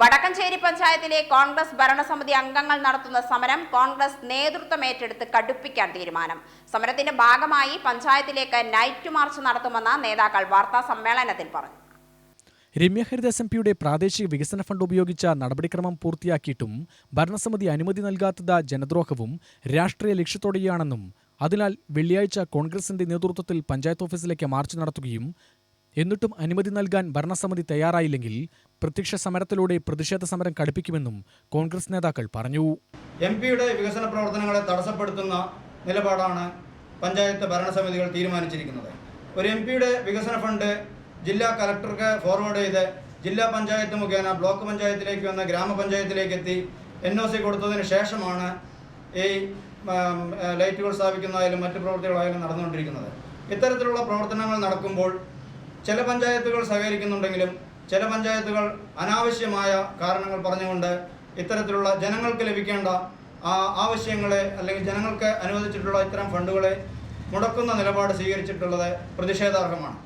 വടക്കഞ്ചേരി പഞ്ചായത്തിലെ കോൺഗ്രസ് ഭരണസമിതി അംഗങ്ങൾ നടത്തുന്ന സമരം കോൺഗ്രസ് നേതൃത്വം ഏറ്റെടുത്ത് കടുപ്പിക്കാൻ തീരുമാനം. സമരത്തിന്റെ ഭാഗമായി പഞ്ചായത്തിലേക്ക് നൈറ്റ് മാർച്ച് നടത്തുമെന്ന് നേതാക്കൾ വാർത്താ സമ്മേളനത്തിൽ പറഞ്ഞു. രമ്യ ഹരിദാസ് എം പിയുടെ പ്രാദേശിക വികസന ഫണ്ട് ഉപയോഗിച്ച നടപടിക്രമം പൂർത്തിയാക്കിയിട്ടും ഭരണസമിതി അനുമതി നൽകാത്തത് ജനദ്രോഹവും രാഷ്ട്രീയ ലക്ഷ്യത്തോടെയാണെന്നും അതിനാൽ വെള്ളിയാഴ്ച കോൺഗ്രസിന്റെ നേതൃത്വത്തിൽ പഞ്ചായത്ത് ഓഫീസിലേക്ക് മാർച്ച് നടത്തുകയും എന്നിട്ടും അനുമതി നൽകാൻ ഭരണസമിതി തയ്യാറായില്ലെങ്കിൽ പ്രത്യക്ഷ സമരത്തിലൂടെ പ്രതിഷേധ സമരം കടുപ്പിക്കുമെന്നും കോൺഗ്രസ് നേതാക്കൾ പറഞ്ഞു. എം പിയുടെ വികസന പ്രവർത്തനങ്ങളെ തടസ്സപ്പെടുത്തുന്ന നിലപാടാണ് പഞ്ചായത്ത് ഭരണസമിതികൾ തീരുമാനിച്ചിരിക്കുന്നത്. ഒരു എം പിയുടെ വികസന ഫണ്ട് ജില്ലാ കലക്ടർക്ക് ഫോർവേഡ് ചെയ്ത് ജില്ലാ പഞ്ചായത്ത് മുഖേന ബ്ലോക്ക് പഞ്ചായത്തിലേക്ക് വന്ന് ഗ്രാമപഞ്ചായത്തിലേക്ക് എത്തി എൻ ഒ സി കൊടുത്തതിന് ശേഷമാണ് ഈ ലൈറ്റുകൾ സ്ഥാപിക്കുന്നതായാലും മറ്റു പ്രവൃത്തികളായാലും നടന്നുകൊണ്ടിരിക്കുന്നത്. ഇത്തരത്തിലുള്ള പ്രവർത്തനങ്ങൾ നടക്കുമ്പോൾ ചില പഞ്ചായത്തുകൾ സഹകരിക്കുന്നുണ്ടെങ്കിലും ചില പഞ്ചായത്തുകൾ അനാവശ്യമായ കാരണങ്ങൾ പറഞ്ഞുകൊണ്ട് ഇത്തരത്തിലുള്ള ജനങ്ങൾക്ക് ലഭിക്കേണ്ട ആവശ്യങ്ങളെ അല്ലെങ്കിൽ ജനങ്ങൾക്ക് അനുവദിച്ചിട്ടുള്ള ഇത്തരം ഫണ്ടുകളെ മുടക്കുന്ന നിലപാട് സ്വീകരിച്ചിട്ടുള്ളത് പ്രതിഷേധാർഹമാണ്.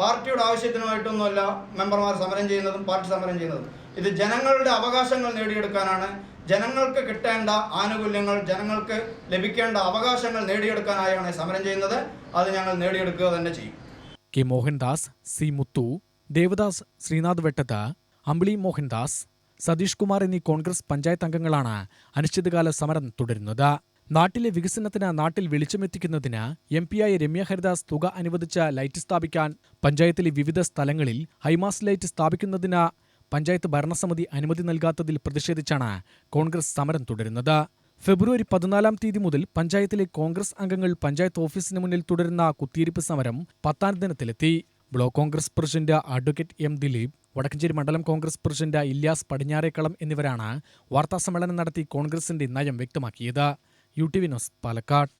പാർട്ടിയുടെ ആവശ്യത്തിനുമായിട്ടൊന്നുമല്ല മെമ്പർമാർ സമരം ചെയ്യുന്നതും പാർട്ടി സമരം ചെയ്യുന്നതും. ഇത് ജനങ്ങളുടെ അവകാശങ്ങൾ നേടിയെടുക്കാനാണ്. ജനങ്ങൾക്ക് കിട്ടേണ്ട ആനുകൂല്യങ്ങൾ ജനങ്ങൾക്ക് ലഭിക്കേണ്ട അവകാശങ്ങൾ നേടിയെടുക്കാനായാണ് സമരം ചെയ്യുന്നത്. അത് ഞങ്ങൾ നേടിയെടുക്കുക തന്നെ ചെയ്യും. കെ മോഹൻദാസ് സി മുത്തു ദേവദാസ് ശ്രീനാഥ് വെട്ടത്ത് അമ്പിളി മോഹൻദാസ് സതീഷ് കുമാർ എന്നീ കോൺഗ്രസ് പഞ്ചായത്ത് അംഗങ്ങളാണ് അനിശ്ചിതകാല സമരം തുടരുന്നത്. നാട്ടിലെ വികസനത്തിന് നാട്ടിൽ വെളിച്ചമെത്തിക്കുന്നതിന് എം പിയായ രമ്യ ഹരിദാസ് തുക അനുവദിച്ച ലൈറ്റ് സ്ഥാപിക്കാൻ പഞ്ചായത്തിലെ വിവിധ സ്ഥലങ്ങളിൽ ഹൈമാസ് ലൈറ്റ് സ്ഥാപിക്കുന്നതിന് പഞ്ചായത്ത് ഭരണസമിതി അനുമതി നൽകാത്തതിൽ പ്രതിഷേധിച്ചാണ് കോൺഗ്രസ് സമരം തുടരുന്നത്. ഫെബ്രുവരി പതിനാലാം തീയതി മുതൽ പഞ്ചായത്തിലെ കോൺഗ്രസ് അംഗങ്ങൾ പഞ്ചായത്ത് ഓഫീസിന് മുന്നിൽ തുടരുന്ന കുത്തിയിരിപ്പ് സമരം പത്താം ദിനത്തിലെത്തി. Block Congress president advocate M Dileep Vadakkanchery മണ്ഡലം കോൺഗ്രസ് പ്രസിഡന്റ് ഇല്യാസ് പടിഞ്ഞാറേക്കളം എന്നിവരാണ് വാർത്താസമ്മേളനം നടത്തി കോൺഗ്രസിന്റെ നയം വ്യക്തമാക്കിയത്. U T V news Palakkad.